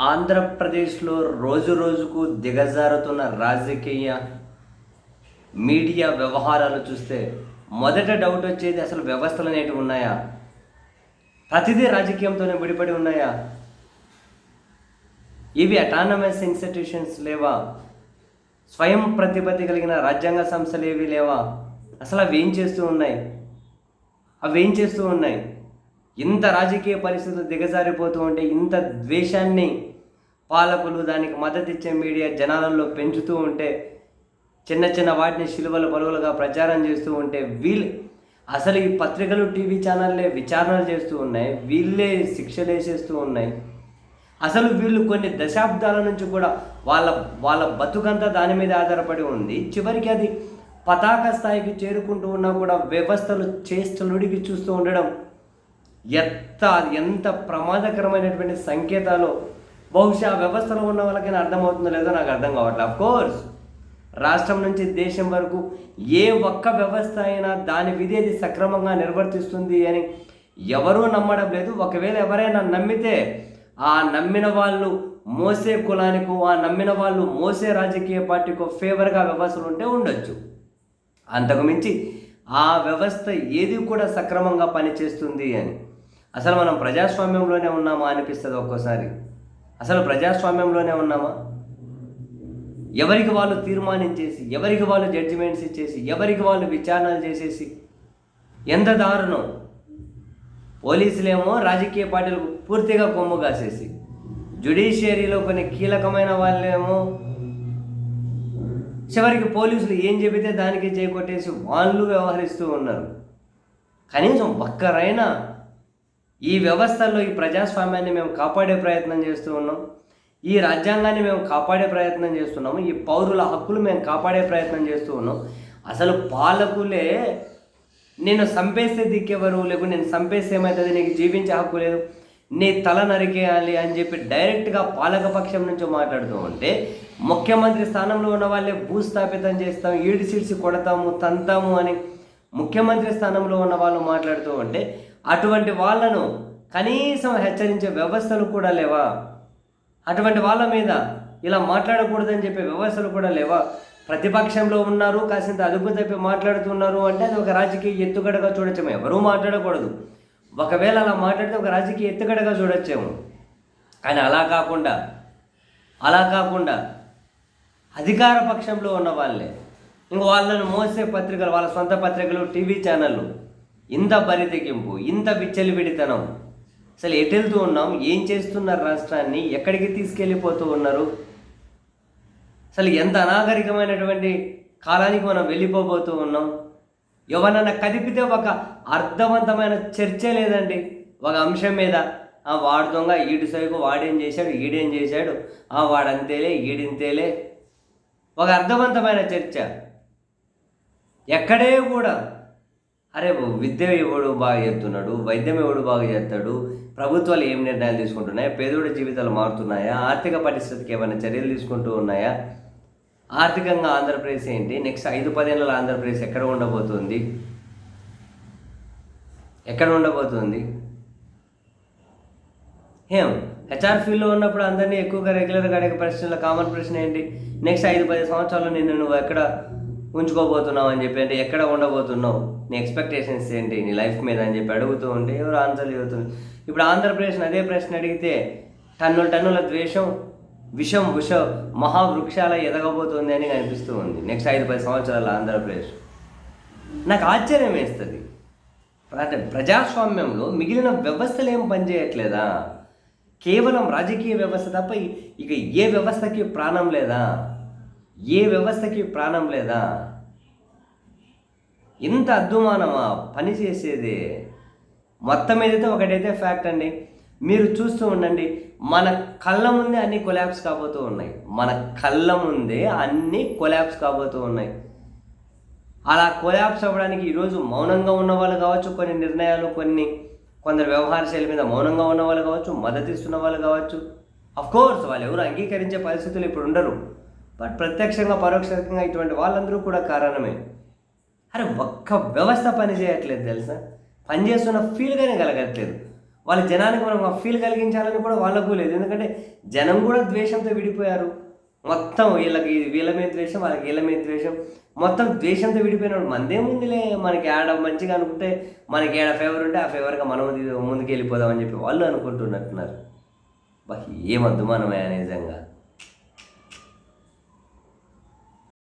ఆంధ్రప్రదేశ్లో రోజు రోజుకు దిగజారుతున్న రాజకీయ మీడియా వ్యవహారాలు చూస్తే మొదట డౌట్ వచ్చేది అసలు వ్యవస్థలు అనేటివి ఉన్నాయా? ప్రతిదీ రాజకీయంతోనే విడిపడి ఉన్నాయా? ఇవి అటానమస్ ఇన్స్టిట్యూషన్స్ లేవా? స్వయం ప్రతిపత్తి కలిగిన రాజ్యాంగ సంస్థలు ఏవి లేవా? అసలు అవి ఏం చేస్తూ ఉన్నాయి? అవి ఏం చేస్తూ ఉన్నాయి? ఇంత రాజకీయ పరిస్థితులు దిగజారిపోతూ ఉంటే ఇంత ద్వేషాన్ని పాలకులు దానికి మద్దతు ఇచ్చే మీడియా జనాలలో పెంచుతూ ఉంటే చిన్న చిన్న వాటిని శిలువలు పలువలుగా ప్రచారం చేస్తూ ఉంటే వీళ్ళు అసలు ఈ పత్రికలు టీవీ ఛానళ్ళే విచారణలు చేస్తూ ఉన్నాయి వీళ్ళే శిక్షలు వేసేస్తూ ఉన్నాయి. అసలు వీళ్ళు కొన్ని దశాబ్దాల నుంచి కూడా వాళ్ళ వాళ్ళ బతుకంతా దాని మీద ఆధారపడి ఉంది. చివరికి అది పతాక స్థాయికి చేరుకుంటూ ఉన్నా కూడా వ్యవస్థలు చేష్టలుడికి చూస్తూ ఉండడం ఎంత ఎంత ప్రమాదకరమైనటువంటి సంకేతాలు బహుశా ఆ వ్యవస్థలో ఉన్న వాళ్ళకైనా అర్థమవుతుందో లేదో నాకు అర్థం కావట్లేదు అఫ్ కోర్స్ రాష్ట్రం నుంచి దేశం వరకు ఏ ఒక్క వ్యవస్థ అయినా దాని విధేది సక్రమంగా నిర్వర్తిస్తుంది అని ఎవరూ నమ్మడం లేదు. ఒకవేళ ఎవరైనా నమ్మితే ఆ నమ్మిన వాళ్ళు మోసే కులానికో ఆ నమ్మిన వాళ్ళు మోసే రాజకీయ పార్టీకో ఫేవర్గా వ్యవస్థలు ఉంటే ఉండొచ్చు. అంతకు మించి ఆ వ్యవస్థ ఏది కూడా సక్రమంగా పనిచేస్తుంది అని. అసలు మనం ప్రజాస్వామ్యంలోనే ఉన్నామా అనిపిస్తుంది ఒక్కోసారి. అసలు ప్రజాస్వామ్యంలోనే ఉన్నామా? ఎవరికి వాళ్ళు తీర్మానించేసి ఎవరికి వాళ్ళు జడ్జిమెంట్స్ ఇచ్చేసి ఎవరికి వాళ్ళు విచారణలు చేసేసి ఎంత దారుణం? పోలీసులేమో రాజకీయ పార్టీలకు పూర్తిగా కొమ్ము కాసేసి జుడిషియరీలో కొన్ని కీలకమైన వాళ్ళేమో చివరికి పోలీసులు ఏం చెబితే దానికి చేకొట్టేసి వాళ్ళు వ్యవహరిస్తూ ఉన్నారు. కనీసం ఒక్కరైనా ఈ వ్యవస్థల్లో ఈ ప్రజాస్వామ్యాన్ని మేము కాపాడే ప్రయత్నం చేస్తూ ఉన్నాం. ఈ రాజ్యాంగాన్ని మేము కాపాడే ప్రయత్నం చేస్తున్నాము. ఈ పౌరుల హక్కులు మేము కాపాడే ప్రయత్నం చేస్తూ ఉన్నాం. అసలు పాలకులే నేను చంపేస్తే దిక్కెవరు లేకుంటే నేను చంపేస్తే ఏమవుతుంది నీకు జీవించే హక్కు లేదు. నీ తల నరికేయాలి అని చెప్పి డైరెక్ట్గా పాలకపక్షం నుంచి మాట్లాడుతూ ఉంటే ముఖ్యమంత్రి స్థానంలో ఉన్న వాళ్ళే భూస్థాపితం చేస్తాం ఈడి కొడతాము తంతాము అని ముఖ్యమంత్రి స్థానంలో ఉన్న వాళ్ళు మాట్లాడుతూ ఉంటే అటువంటి వాళ్ళను కనీసం హెచ్చరించే వ్యవస్థలు కూడా లేవా? అటువంటి వాళ్ళ మీద ఇలా మాట్లాడకూడదని చెప్పే వ్యవస్థలు కూడా లేవా? ప్రతిపక్షంలో ఉన్నారు కాసింత అదుపు తప్పి మాట్లాడుతున్నారు అంటే అది ఒక రాజకీయ ఎత్తుగడగా చూడొచ్చేమో. ఎవరూ మాట్లాడకూడదు. ఒకవేళ అలా మాట్లాడితే ఒక రాజకీయ ఎత్తుగడగా చూడొచ్చేమో. కానీ అలా కాకుండా అలా కాకుండా అధికార పక్షంలో ఉన్న వాళ్ళే. ఇంక వాళ్ళను మోసే పత్రికలు వాళ్ళ సొంత పత్రికలు టీవీ ఛానళ్ళు ఇంత బరితెగింపు ఇంత విచ్చలివిడితనం. అసలు ఎటు వెళ్తూ ఉన్నాం? ఏం చేస్తున్నారు రాష్ట్రాన్ని? ఎక్కడికి తీసుకెళ్ళిపోతూ ఉన్నారు? అసలు ఎంత అనాగరికమైనటువంటి కాలానికి మనం వెళ్ళిపోబోతూ ఉన్నాం? ఎవరన్నా కదిపితే ఒక అర్థవంతమైన చర్చ లేదండి. ఒక అంశం మీద ఆ వాడు దొంగ ఈడు సైకు వాడేం చేశాడు ఈడేం చేశాడు ఆ వాడంతేలే ఈడింతేలే. ఒక అర్థవంతమైన చర్చ. ఎక్కడే కూడా అరే విద్య ఎవడు బాగా చేస్తున్నాడు? వైద్యం ఎవడు బాగా చేస్తాడు? ప్రభుత్వాలు ఏం నిర్ణయాలు తీసుకుంటున్నాయా? పేదోడి జీవితాలు మారుతున్నాయా? ఆర్థిక పరిస్థితికి ఏమైనా చర్యలు తీసుకుంటూ ఉన్నాయా? ఆర్థికంగా ఆంధ్రప్రదేశ్ ఏంటి? నెక్స్ట్ ఐదు పదేళ్ళలో ఆంధ్రప్రదేశ్ ఎక్కడ ఉండబోతుంది? ఎక్కడ ఉండబోతుంది? ఏం? హెచ్ఆర్ ఫీల్డ్లో ఉన్నప్పుడు అందరినీ ఎక్కువగా రెగ్యులర్గా అడిగే ప్రశ్నలు కామన్ ప్రశ్న ఏంటి? నెక్స్ట్ ఐదు పది సంవత్సరాలు నేను నువ్వు ఎక్కడ ఉంచుకోబోతున్నావు అని చెప్పి అంటే ఎక్కడ ఉండబోతున్నావు? నీ ఎక్స్పెక్టేషన్స్ ఏంటి? నీ లైఫ్ మీద అని చెప్పి అడుగుతూ ఉంటే ఎవరు ఆన్సర్ చెబుతుంది ఇప్పుడు ఆంధ్రప్రదేశ్ అదే ప్రశ్న అడిగితే టన్నుల టన్నుల ద్వేషం విషం విష మహావృక్షాల ఎదగబోతుంది అని కనిపిస్తూ ఉంది. నెక్స్ట్ ఐదు పది సంవత్సరాల ఆంధ్రప్రదేశ్. నాకు ఆశ్చర్యం వేస్తుంది. అంటే ప్రజాస్వామ్యంలో మిగిలిన వ్యవస్థలు ఏం పనిచేయట్లేదా? కేవలం రాజకీయ వ్యవస్థ తప్ప ఇక ఏ వ్యవస్థకి ప్రాణం లేదా? ఏ వ్యవస్థకి ప్రాణం లేదా? ఇంత అద్దుమానమా? పని చేసేది? మొత్తం ఏదైతే ఒకటైతే ఫ్యాక్ట్ అండి. మీరు చూస్తూ ఉండండి. మన కళ్ళ ముందే అన్ని కొలాబ్స్ కాబోతూ ఉన్నాయి. మన కళ్ళ ముందే అన్ని కొలాబ్స్ కాబోతూ ఉన్నాయి. అలా కొలాబ్స్ అవ్వడానికి ఈరోజు మౌనంగా ఉన్న వాళ్ళు కావచ్చు కొన్ని నిర్ణయాలు కొన్ని కొందరు వ్యవహార శైలి మీద మౌనంగా ఉన్న వాళ్ళు కావచ్చు మద్దతు ఇస్తున్న వాళ్ళు కావచ్చు. కోర్స్ వాళ్ళు ఎవరు అంగీకరించే పరిస్థితులు ఇప్పుడు ఉండరు. బట్ ప్రత్యక్షంగా పరోక్షంగా ఇటువంటి వాళ్ళందరూ కూడా కారణమే. అరే ఒక్క వ్యవస్థ పని చేయట్లేదు తెలుసా? పనిచేస్తున్న ఫీల్గానే కలగట్లేదు. వాళ్ళ జనానికి మనం ఆ ఫీల్ కలిగించాలని కూడా వాళ్ళకు లేదు. ఎందుకంటే జనం కూడా ద్వేషంతో విడిపోయారు. మొత్తం వీళ్ళకి వీళ్ళ మీద ద్వేషం వాళ్ళకి వీళ్ళ మీద ద్వేషం. మొత్తం ద్వేషంతో విడిపోయినాడు మనదేముందిలే మనకి ఆడ మంచిగా అనుకుంటే మనకి ఏడ ఫేవర్ ఉంటే ఆ ఫేవర్గా మనం ముందుకు వెళ్ళిపోదామని చెప్పి వాళ్ళు అనుకుంటున్నట్టున్నారు. బా ఏమద్దు మనమే నిజంగా.